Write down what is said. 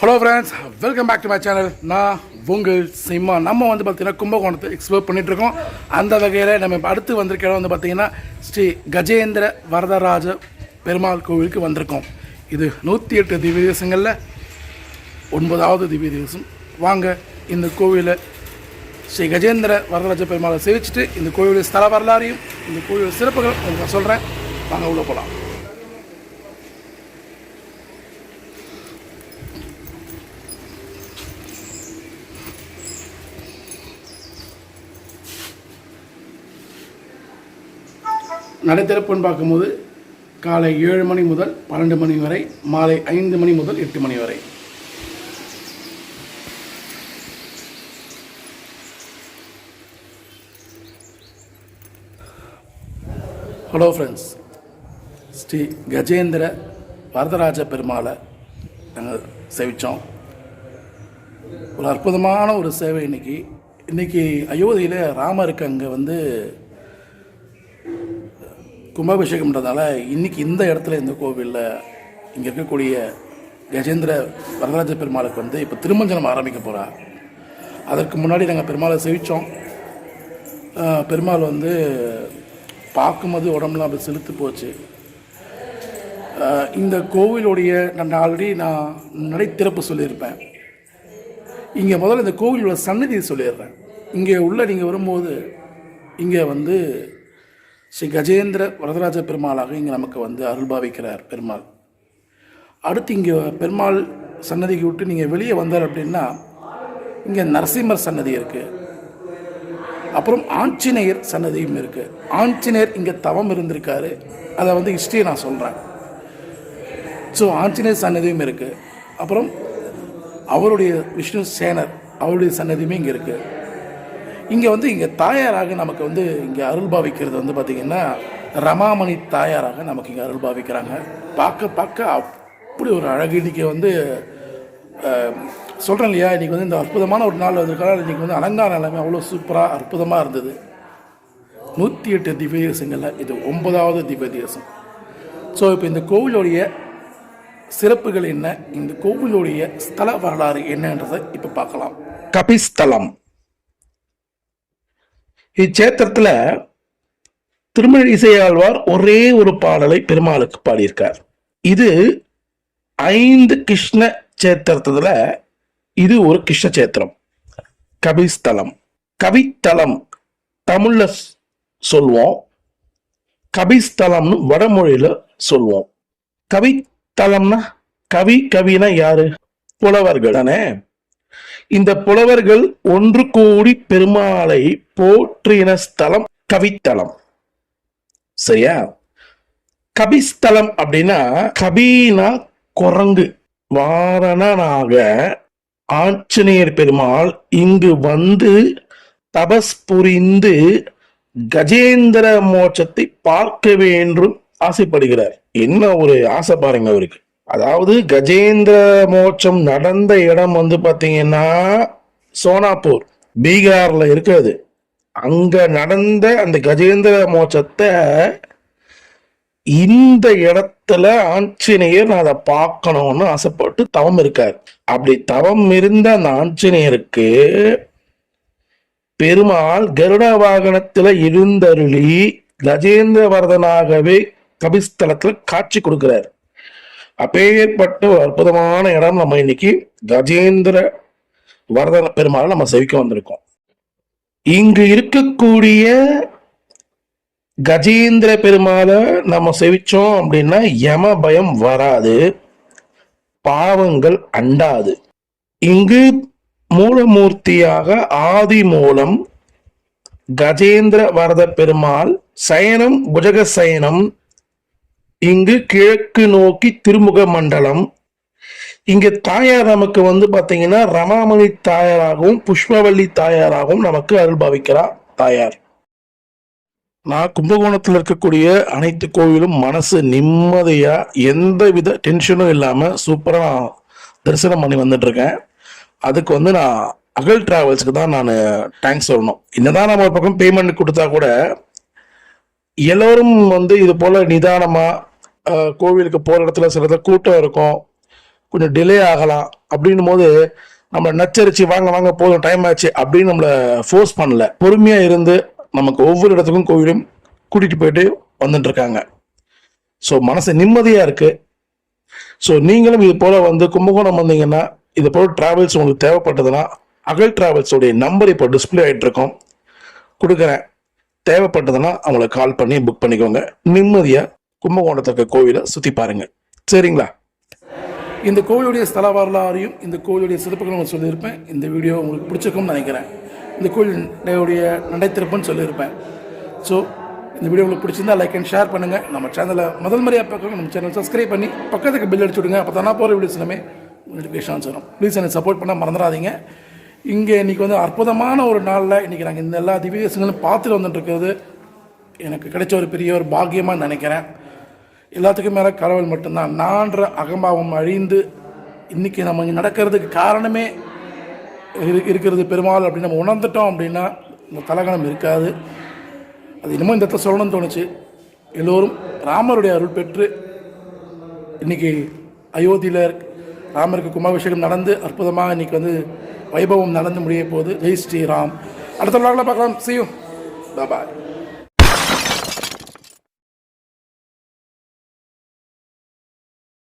Hello friends welcome back to my channel நான் உங்கள் சிம்மா. நம்ம வந்து பார்த்திங்கன்னா கும்பகோணத்தை எக்ஸ்ப்ளோர் பண்ணிகிட்ருக்கோம் இருக்கோம். அந்த வகையில் நம்ம இப்போ அடுத்து வந்திருக்க இடம் வந்து பார்த்திங்கன்னா ஸ்ரீ கஜேந்திர வரதராஜ பெருமாள் கோவிலுக்கு வந்திருக்கோம். இது நூற்றி எட்டு திவ்ய தேசங்களில் ஒன்பதாவது திவ்ய தேசம் வாங்க இந்த கோவிலை ஸ்ரீ கஜேந்திர வரதராஜ பெருமாளை சேவிச்சுட்டு இந்த கோவிலின் ஸ்தல வரலாறையும் இந்த கோவிலோட சிறப்புகள் உங்களுக்கு நான் சொல்கிறேன் வாங்க உள்ளே போகலாம் நடைத்திறப்புன்னு பார்க்கும்போது காலை ஏழு மணி முதல் பன்னெண்டு மணி வரை மாலை ஐந்து மணி முதல் எட்டு மணி வரை. ஹலோ ஃப்ரெண்ட்ஸ் ஸ்ரீ கஜேந்திர வரதராஜ பெருமாளை நாங்கள் சேவித்தோம் ஒரு அற்புதமான ஒரு சேவை இன்னைக்கு. இன்றைக்கி அயோத்தியில் ராமருக்கு அங்கே வந்து கும்பாபிஷேகம்ன்றதால இன்றைக்கி இந்த இடத்துல இந்த கோவிலில் இங்கே இருக்கக்கூடிய கஜேந்திர வரதராஜ பெருமாளுக்கு வந்து இப்போ திருமஞ்சனம் ஆரம்பிக்க போகிறார் அதற்கு முன்னாடி நாங்கள் பெருமாளை செவித்தோம் பெருமாள் வந்து பார்க்கும்போது உடம்புலாம் அப்படி செலுத்து போச்சு. இந்த கோவிலுடைய நான் ஆல்ரெடி நான் நடைத்திறப்பு சொல்லியிருப்பேன். இங்கே முதல்ல இந்த கோவிலோட சன்னதியை சொல்லிடுறேன். இங்கே உள்ள நீங்கள் வரும்போது இங்கே வந்து ஸ்ரீ கஜேந்திர வரதராஜ பெருமாளாக இங்கே நமக்கு வந்து அருள்பாவிக்கிறார் பெருமாள். அடுத்து இங்கே பெருமாள் சன்னதிக்கு விட்டு நீங்கள் வெளியே வந்தார் அப்படின்னா இங்கே நரசிம்மர் சன்னதி இருக்குது அப்புறம் ஆஞ்சநேயர் சன்னதியும் இருக்குது ஆஞ்சநேயர் இங்கே தவம் இருந்திருக்காரு. அதை வந்து ஹிஸ்ட்ரியை நான் சொல்கிறேன் ஸோ ஆஞ்சநேயர் சன்னதியும் இருக்குது அப்புறம் அவருடைய விஷ்ணு சேனர் அவருடைய சன்னதியுமே இங்கே இருக்குது இங்கே வந்து இங்கே தாயாராக நமக்கு வந்து இங்கே அருள் பாவிக்கிறது வந்து பார்த்திங்கன்னா ரமாமணி தாயாராக நமக்கு இங்கே அருள் பாவிக்கிறாங்க. பார்க்க பார்க்க அப்படி ஒரு அழகு. இன்றைக்கி வந்து சொல்கிறேன் இல்லையா? இன்றைக்கி வந்து இந்த அற்புதமான ஒரு நாள் வந்திருக்காங்க இன்றைக்கி வந்து அலங்கார நிலைமை அவ்வளோ சூப்பராக அற்புதமாக இருந்தது. நூற்றி எட்டு திவ்ய தேசங்களில் இது ஒன்பதாவது திவ்ய தேசம். ஸோ இப்போ இந்த கோவிலுடைய சிறப்புகள் என்ன? இந்த கோவிலுடைய ஸ்தல வரலாறு என்னன்றதை இப்போ பார்க்கலாம். கபிஸ்தலம். இச்சேத்திரத்தில் திருமழி இசையாழ்வார் ஒரே ஒரு பாடலை பெருமாளுக்கு பாடியிருக்கார். இது ஐந்து கிருஷ்ண சேத்திரத்துல இது ஒரு கிருஷ்ண சேத்திரம். கபிஸ்தலம் கவித்தலம் தமிழ்ல சொல்வோம். கபிஸ்தலம்னு வடமொழியில சொல்லுவோம் கவித்தலம்னா கவி கவினா யாரு? புலவர்கள் தானே. இந்த புலவர்கள் ஒன்று கூடி பெருமாளை போற்றின ஸ்தலம் கவித்தலம். சரியா? கபிஸ்தலம் அப்படின்னா கபீனா குரங்கு. வாரணனாக ஆஞ்சநேயர் பெருமாள் இங்கு வந்து தபஸ் புரிந்து கஜேந்திர மோட்சத்தை பார்க்க வேண்டும் ஆசைப்படுகிறார். என்ன ஒரு ஆசை பாருங்க அவருக்கு. அதாவது கஜேந்திர மோட்சம் நடந்த இடம் வந்து பார்த்தீங்கன்னா சோனாப்பூர் பீகாரில் இருக்குது அங்கே நடந்த அந்த கஜேந்திர மோட்சத்தை இந்த இடத்துல ஆஞ்சநேயர் நான் அதை பார்க்கணும்னு ஆசைப்பட்டு தவம் இருக்கார். அப்படி தவம் இருந்த அந்த ஆஞ்சநேயருக்கு பெருமாள் கருட வாகனத்துல இருந்தருளி கஜேந்திரவரதனாகவே கபிஸ்தலத்துல காட்சி கொடுக்கிறார். அப்பேற்பட்ட ஒரு அற்புதமான இடம் நம்ம இன்னைக்கு கஜேந்திர வரதன பெருமாளை நம்ம செவிக்க வந்திருக்கோம். இங்கு இருக்கக்கூடிய கஜேந்திர பெருமாளை நம்ம செவிச்சோம் அப்படின்னா யம பயம் வராது பாவங்கள் அண்டாது. இங்கு மூலமூர்த்தியாக ஆதி மூலம் கஜேந்திர வரத பெருமாள் சயனம் புஜக சயனம் இங்கு கிழக்கு நோக்கி திருமுக மண்டலம். இங்க தாயார் நமக்கு வந்து பாத்தீங்கன்னா ரமாமணி தாயாராகவும் புஷ்பவல்லி தாயாராகவும் நமக்கு அருள்பாவிக்கிறார் தாயார். நான் கும்பகோணத்தில் இருக்கக்கூடிய அனைத்து கோவிலும் மனசு நிம்மதியா எந்த வித டென்ஷனும் இல்லாம சூப்பரா நான் தரிசனம் பண்ணி வந்துட்டு இருக்கேன் அதுக்கு வந்து நான் அகல் டிராவல்ஸ்க்கு தான் நான் தேங்க்ஸ் சொல்லணும். என்னதான் நம்ம ஒரு பக்கம் பேமெண்ட் கொடுத்தா கூட எல்லோரும் வந்து இது போல் நிதானமாக கோவிலுக்கு போகிற இடத்துல சில கூட்டம் இருக்கும். கொஞ்சம் டிலே ஆகலாம். அப்படின்னும் போது நம்ம நச்சரிச்சு வாங்க வாங்க போதும் டைம் ஆச்சு. அப்படின்னு நம்மளை ஃபோர்ஸ் பண்ணல. பொறுமையாக இருந்து நமக்கு ஒவ்வொரு இடத்துக்கும் கோவிலும் கூட்டிகிட்டு போயிட்டு வந்துட்டு இருக்காங்க. ஸோ மனசு நிம்மதியாக இருக்குது ஸோ நீங்களும் இது போல் வந்து கும்பகோணம் வந்தீங்கன்னா இது போல் டிராவல்ஸ் உங்களுக்கு தேவைப்பட்டதுன்னா அகல் டிராவல்ஸோடைய நம்பர் இப்போ டிஸ்ப்ளே ஆகிட்டு இருக்கோம். கொடுக்குறேன். தேவைப்பட்டதுன்னா அவங்களை கால் பண்ணி புக் பண்ணிக்கோங்க. நிம்மதியாக கும்பகோணத்தில் இருக்க கோவிலை சுற்றி பாருங்க. சரிங்களா? இந்த கோவிலுடைய ஸ்தல வரலாறையும் இந்த கோவிலுடைய சிறப்புகளும் சொல்லியிருப்பேன். இந்த வீடியோ உங்களுக்கு பிடிச்சிருக்கும்னு நினைக்கிறேன். இந்த கோவிலுடைய நடைத்திருப்புன்னு சொல்லியிருப்பேன். ஸோ இந்த வீடியோ உங்களுக்கு பிடிச்சிருந்தா லைக் அண்ட் ஷேர் பண்ணுங்கள் நம்ம சேனலை முதல் முறையாக பார்க்கணும் நம்ம சேனல் சப்ஸ்கிரைப் பண்ணி பக்கத்துக்கு பில் அடிச்சு விடுங்க. அப்போ தானே போகிற வீடியோஸ் எல்லாமே நோட்டிஃபிகேஷன்ஸ் வரும். ப்ளீஸ் எனக்கு சப்போர்ட் பண்ண மறந்துடாதீங்க. இங்கே இன்றைக்கி வந்து அற்புதமான ஒரு நாளில் இன்றைக்கி நாங்கள் இந்த எல்லா திவ்யசங்களும் பார்த்துட்டு வந்துட்டுருக்கிறது எனக்கு கிடைச்ச ஒரு பெரிய ஒரு பாக்கியமாக நினைக்கிறேன். எல்லாத்துக்கும் மேலே கடவுள் மட்டும்தான். நான்ற அகம்பாவம் அழிந்து இன்றைக்கி நம்ம இங்கே நடக்கிறதுக்கு காரணமே இருக்கிறது பெருமாள் அப்படின்னு நம்ம உணர்ந்துட்டோம் அப்படின்னா இந்த தலகணம் இருக்காது. அது இன்னமும் இந்த இடத்துல சொல்லணும்னு தோணுச்சு. எல்லோரும் ராமருடைய அருள் பெற்று இன்னைக்கு அயோத்தியில் ராமருக்கு கும்பாபிஷேகம் நடந்து அற்புதமாக இன்னைக்கு வந்து வைபவம் நடந்து முடிய போகுது. ஜெய் ஸ்ரீராம். அடுத்த நாளில் பார்க்கலாம். சியூ பாய்